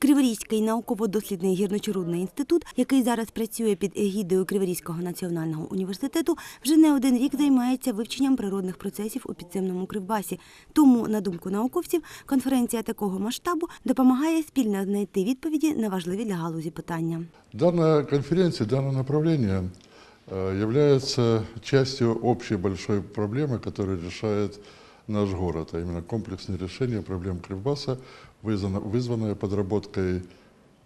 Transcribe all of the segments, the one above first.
Криворізький науково-дослідний гірничорудний інститут, який зараз працює під егідою Криворізького національного університету, вже не один рік займається вивченням природних процесів у підземному кривбасі. Тому, на думку науковців, конференція такого масштабу допомагає спільно знайти відповіді на важливі для галузі питання. Данная конференция, данное направление э, является частью общей большой проблемы, которую решает наш город, а именно комплексное решение проблем Кривбаса, вызвано- вызванное подработкой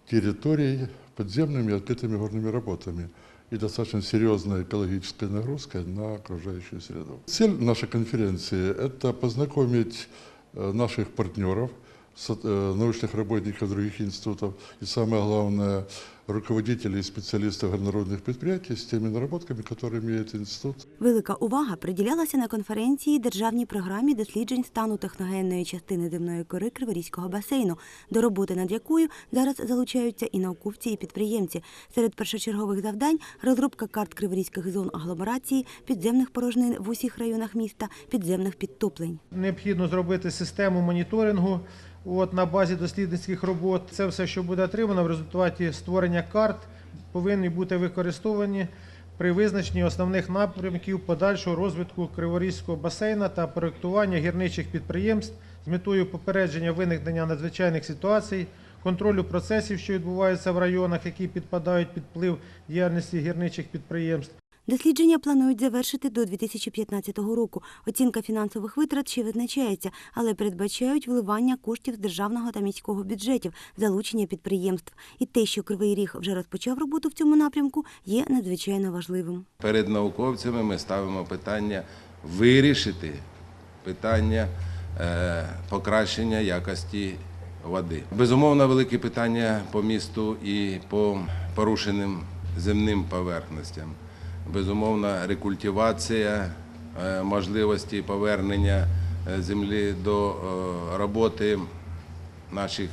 территорий подземными и открытыми горными работами и достаточно серьезной экологической нагрузкой на окружающую среду. Цель нашей конференции – это познакомить э, наших партнеров, со- э, научных работников других институтов и, самое главное, руководителей и специалистов горнорудных предприятий с теми наработками, которые имеет институт. Велика увага приділялася на конференції державній програмі досліджень стану техногенної частини земної кори Криворізького басейну, до роботи над якою зараз залучаються і науковці, і підприємці. Серед першочергових завдань розробка карт криворізьких зон агломерації, підземних порожнин в усіх районах міста, підземних підтоплень. Необхідно зробити систему моніторингу от, на базі дослідницьких робот. Це все, що буде отримано в результаті створення карт, повинні бути використовані при визначенні основних напрямків подальшого розвитку Криворізького басейна та проєктування гірничих підприємств з метою попередження виникнення надзвичайних ситуацій, контролю процесів, що відбуваються в районах, які підпадають під вплив діяльності гірничих підприємств. Дослідження планують завершити до 2015 року. Оцінка фінансових витрат ще визначається, але передбачають вливання коштів з державного та міського бюджетів, залучення підприємств. І те, що Кривий Ріг вже розпочав роботу в цьому напрямку, є надзвичайно важливим. Перед науковцями ми ставимо питання вирішити питання е, покращення якості води. Безумовно, велике питання по місту і по порушеним земним поверхностям. Безумовно, рекультивація, е, можливості повернення е, землі до е, роботи наших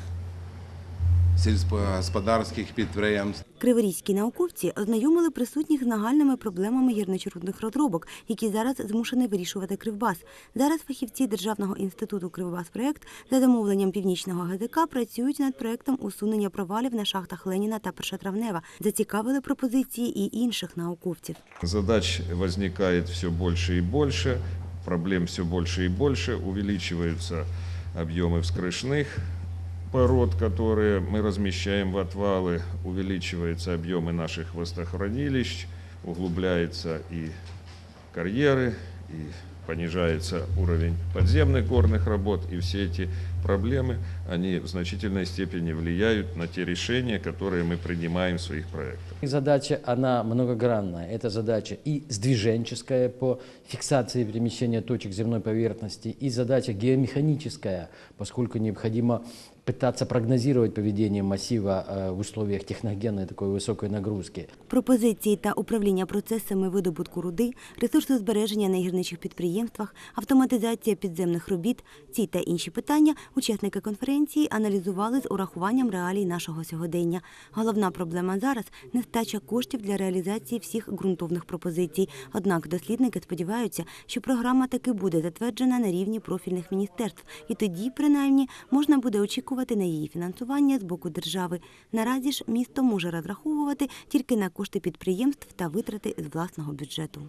сільськогосподарських підприємств. Криворізькі науковці ознайомили присутніх з нагальними проблемами гірничорудних розробок, які зараз змушений вирішувати Кривбас. Зараз фахівці Державного інституту Кривбас-проект за замовленням північного ГДК працюють над проектом усунення провалів на шахтах Леніна та Першотравнева. Зацікавили пропозиції і інших науковців. Задач возникает все больше и больше, проблем все больше и больше, увеличиваются объемы вскрышных Пород, которые мы размещаем в отвалы, увеличиваются объемы наших водохранилищ, углубляются и карьеры, и понижается уровень подземных горных работ, и все эти проблемы, они в значительной степени влияют на те решения, которые мы принимаем в своих проектах. И Задача, она многогранная. Это задача и сдвиженческая по фиксации перемещения точек земной поверхности, и задача геомеханическая, поскольку необходимо пытаться прогнозировать поведение массива э, в условиях техногенной такой высокой нагрузки. Пропозиції та управління процесами видобутку руди, ресурсозбереження на гірничих підприємствах, автоматизація підземних робіт – ці та інші питання учасники конференції аналізували з урахуванням реалій нашого сьогодення. Головна проблема зараз – нестача коштів для реалізації всіх ґрунтовних пропозицій. Однак дослідники сподіваються, що програма таки буде затверджена на рівні профільних міністерств, і тоді, принаймні, можна буде очікувати на її фінансування з боку держави. Наразі ж місто може розраховувати тільки на кошти підприємств та витрати з власного бюджету.